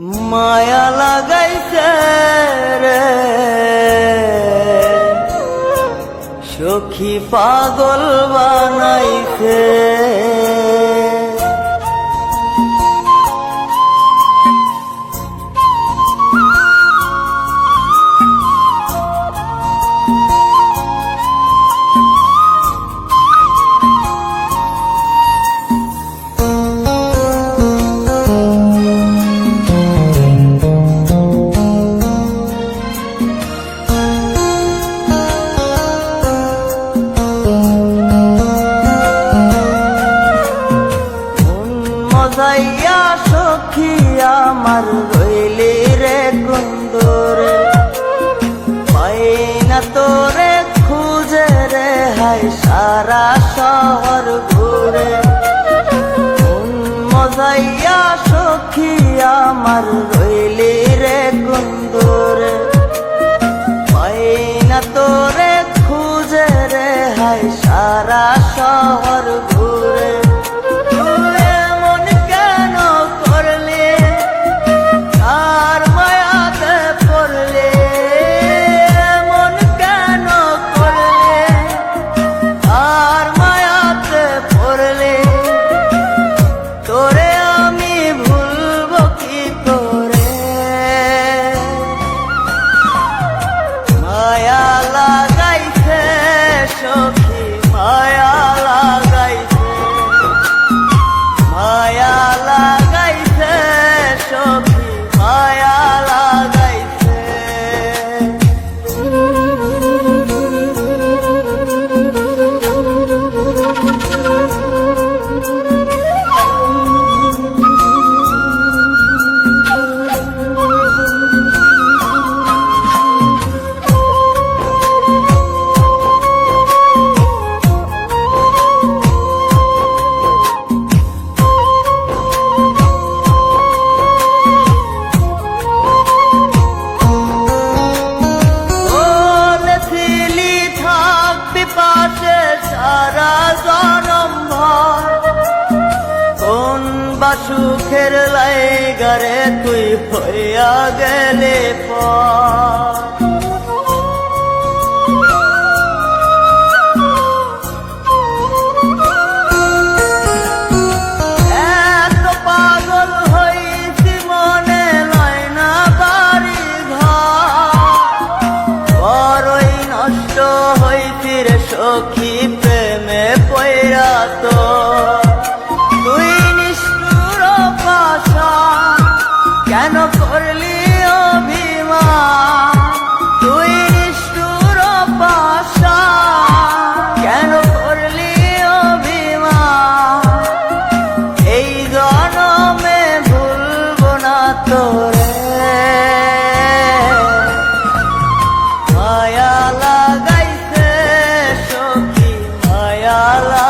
মায়া লাগাইতে রে। সখী পাগল বানাইছে। আমার রইলি রে কুন্দরে। পাইনা তোরে খুঁজে রে হাই সারা শহর ঘুরে। মন মজাইয়া সুখের লাইগারে তুই হইয়া গেলে পা I love you.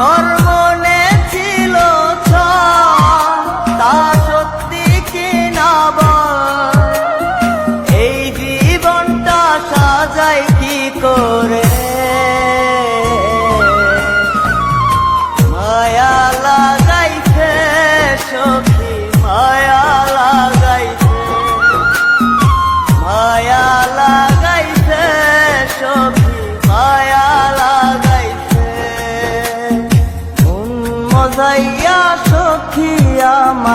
তোর মনে ছিল তা সত্যি কি না এই জীবনটা সাজাই কি করে?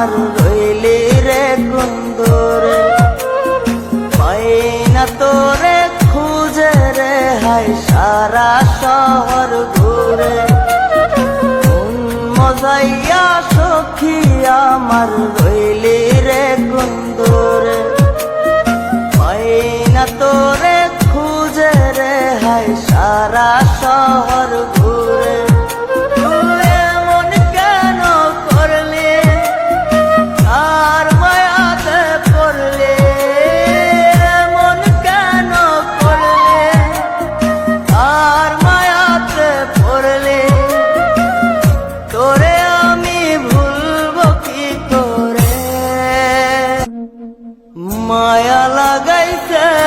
আমার রইলি রে কুন্দরে। পাই না তোরে, খুঁজে রে হাই সারা শহর ঘুরে। মজাইয়া সখী আমার রইলি রে কুন্দরে। পাই তোরে, খুঁজে রে হাই সারা শহর ঘুরে। মায়া লাগাইছে।